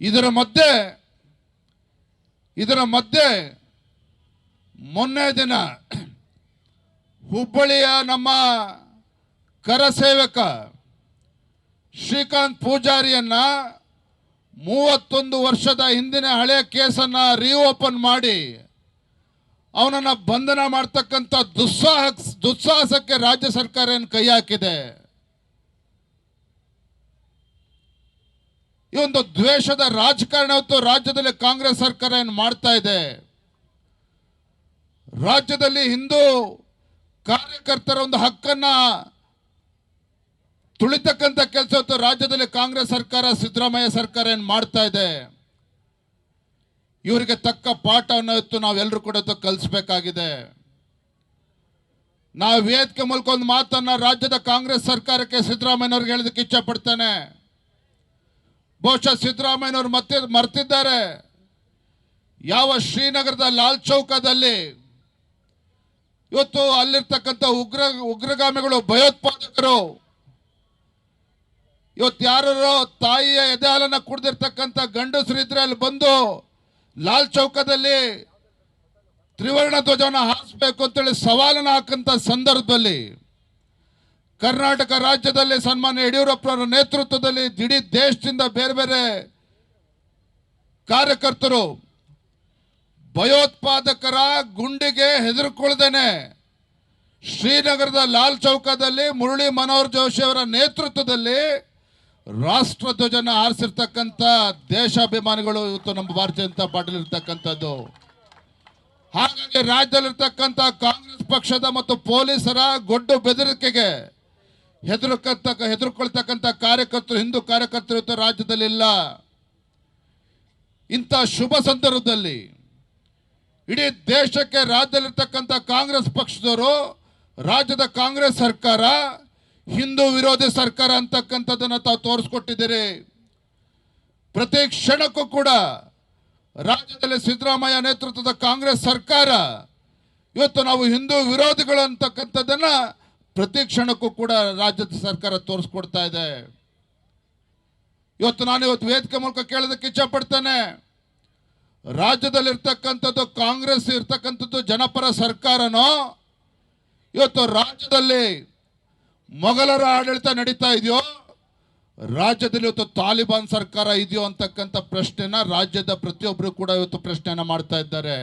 ಇದರ ಮಧ್ಯೆ ಇದರ ಮಧ್ಯೆ ಮೊನ್ನೆ ದಿನ ಹುಬ್ಬಳ್ಳಿಯ ನಮ್ಮ ಕರಸೇವಕ ಶ್ರೀಕಾಂತ್ ಪೂಜಾರಿಯನ್ನ ಮೂವತ್ತೊಂದು ವರ್ಷದ ಹಿಂದಿನ ಹಳೆಯ ಕೇಸನ್ನ ರೀಓಪನ್ ಮಾಡಿ ಅವನನ್ನ ಬಂಧನ ಮಾಡ್ತಕ್ಕಂಥ ದುಸ್ಸಾಹ ದುಸ್ಸಾಹಸಕ್ಕೆ ರಾಜ್ಯ ಸರ್ಕಾರ ಏನು ಕೈ ಹಾಕಿದೆ? ಈ ಒಂದು ದ್ವೇಷದ ರಾಜಕಾರಣ ಇವತ್ತು ರಾಜ್ಯದಲ್ಲಿ ಕಾಂಗ್ರೆಸ್ ಸರ್ಕಾರ ಏನು ಮಾಡ್ತಾ ಇದೆ? ರಾಜ್ಯದಲ್ಲಿ ಹಿಂದೂ ಕಾರ್ಯಕರ್ತರ ಒಂದು ಹಕ್ಕನ್ನ ತುಳಿತಕ್ಕಂಥ ಕೆಲಸ ಇವತ್ತು ರಾಜ್ಯದಲ್ಲಿ ಕಾಂಗ್ರೆಸ್ ಸರ್ಕಾರ, ಸಿದ್ದರಾಮಯ್ಯ ಸರ್ಕಾರ ಏನು ಮಾಡ್ತಾ ಇದೆ? ಇವರಿಗೆ ತಕ್ಕ ಪಾಠವನ್ನು ಇವತ್ತು ನಾವೆಲ್ಲರೂ ಕೂಡ ಕಲಿಸ್ಬೇಕಾಗಿದೆ. ನಾವು ವೇದಿಕೆ ಮೂಲಕ ಒಂದು ಮಾತನ್ನ ರಾಜ್ಯದ ಕಾಂಗ್ರೆಸ್ ಸರ್ಕಾರಕ್ಕೆ ಸಿದ್ದರಾಮಯ್ಯನವ್ರಿಗೆ ಹೇಳೋದಕ್ಕೆ ಇಚ್ಛೆ ಪಡ್ತೇನೆ. ಬಹುಶಃ ಸಿದ್ದರಾಮಯ್ಯನವರು ಮತ್ತೆ ಮರ್ತಿದ್ದಾರೆ. ಯಾವ ಶ್ರೀನಗರದ ಲಾಲ್ ಚೌಕದಲ್ಲಿ ಇವತ್ತು ಅಲ್ಲಿರ್ತಕ್ಕಂಥ ಉಗ್ರ, ಉಗ್ರಗಾಮಿಗಳು, ಭಯೋತ್ಪಾದಕರು ಇವತ್ತು ಯಾರೋ ತಾಯಿಯ ಎದೆಹಾಲನ್ನ ಕುಡ್ದಿರ್ತಕ್ಕಂಥ ಗಂಡಸರು ಇದ್ರೆ ಅಲ್ಲಿ ಬಂದು ಲಾಲ್ ಚೌಕದಲ್ಲಿ ತ್ರಿವರ್ಣ ಧ್ವಜವನ್ನು ಹಾರಿಸ್ಬೇಕು ಅಂತೇಳಿ ಸವಾಲನ್ನು ಹಾಕಂತ ಸಂದರ್ಭದಲ್ಲಿ ಕರ್ನಾಟಕ ರಾಜ್ಯದಲ್ಲಿ ಸನ್ಮಾನ್ಯ ಯಡಿಯೂರಪ್ಪನವರ ನೇತೃತ್ವದಲ್ಲಿ ಇಡೀ ದೇಶದಿಂದ ಬೇರೆ ಬೇರೆ ಕಾರ್ಯಕರ್ತರು ಭಯೋತ್ಪಾದಕರ ಗುಂಡಿಗೆ ಹೆದರ್ಕೊಳ್ದೇನೆ ಶ್ರೀನಗರದ ಲಾಲ್ ಚೌಕದಲ್ಲಿ ಮುರಳಿ ಮನೋಹರ್ ಜೋಶಿ ಅವರ ನೇತೃತ್ವದಲ್ಲಿ ರಾಷ್ಟ್ರ ಧ್ವಜನ ಆರಿಸಿರ್ತಕ್ಕಂಥ ದೇಶಾಭಿಮಾನಿಗಳು ಇವತ್ತು ನಮ್ಮ ಭಾರತೀಯ ಜನತಾ ಪಾರ್ಟಿ ಇರ್ತಕ್ಕಂಥದ್ದು. ಹಾಗಾಗಿ ರಾಜ್ಯದಲ್ಲಿರ್ತಕ್ಕಂಥ ಕಾಂಗ್ರೆಸ್ ಪಕ್ಷದ ಮತ್ತು ಪೊಲೀಸರ ಗೊಡ್ಡು ಬೆದರಿಕೆಗೆ ಹೆದರ್ಕಂತ ಹೆದರ್ಕೊಳ್ತಕ್ಕಂಥ ಕಾರ್ಯಕರ್ತರು, ಹಿಂದೂ ಕಾರ್ಯಕರ್ತರು ಇವತ್ತು ರಾಜ್ಯದಲ್ಲಿಲ್ಲ. ಇಂಥ ಶುಭ ಸಂದರ್ಭದಲ್ಲಿ ಇಡೀ ದೇಶಕ್ಕೆ ರಾಜ್ಯದಲ್ಲಿರ್ತಕ್ಕಂಥ ಕಾಂಗ್ರೆಸ್ ಪಕ್ಷದವರು, ರಾಜ್ಯದ ಕಾಂಗ್ರೆಸ್ ಸರ್ಕಾರ, ಹಿಂದೂ ವಿರೋಧಿ ಸರ್ಕಾರ ಅಂತಕ್ಕಂಥದ್ದನ್ನು ತಾವು ತೋರಿಸ್ಕೊಟ್ಟಿದ್ದೀರಿ. ಪ್ರತಿ ಕ್ಷಣಕ್ಕೂ ಕೂಡ ರಾಜ್ಯದಲ್ಲಿ ಸಿದ್ದರಾಮಯ್ಯ ನೇತೃತ್ವದ ಕಾಂಗ್ರೆಸ್ ಸರ್ಕಾರ, ಇವತ್ತು ನಾವು ಹಿಂದೂ ವಿರೋಧಿಗಳು ಅಂತಕ್ಕಂಥದ್ದನ್ನ ಪ್ರತಿ ಕ್ಷಣಕ್ಕೂ ಕೂಡ ರಾಜ್ಯದ ಸರ್ಕಾರ ತೋರಿಸ್ಕೊಡ್ತಾ ಇದೆ. ಇವತ್ತು ನಾನು ಇವತ್ತು ವೇದಿಕೆ ಮೂಲಕ ಕೇಳೋದಕ್ಕೆ ಇಚ್ಛೆ ಪಡ್ತೇನೆ ರಾಜ್ಯದಲ್ಲಿರ್ತಕ್ಕಂಥದ್ದು ಕಾಂಗ್ರೆಸ್, ಇರ್ತಕ್ಕಂಥದ್ದು ಜನಪರ ಸರ್ಕಾರನೋ, ಇವತ್ತು ರಾಜ್ಯದಲ್ಲಿ ಮೊಘಲರ ಆಡಳಿತ ನಡೀತಾ ಇದೆಯೋ, ರಾಜ್ಯದಲ್ಲಿ ಇವತ್ತು ತಾಲಿಬಾನ್ ಸರ್ಕಾರ ಇದೆಯೋ ಅಂತಕ್ಕಂಥ ಪ್ರಶ್ನೆನ ರಾಜ್ಯದ ಪ್ರತಿಯೊಬ್ಬರು ಕೂಡ ಇವತ್ತು ಪ್ರಶ್ನೆಯನ್ನು ಮಾಡ್ತಾ ಇದ್ದಾರೆ.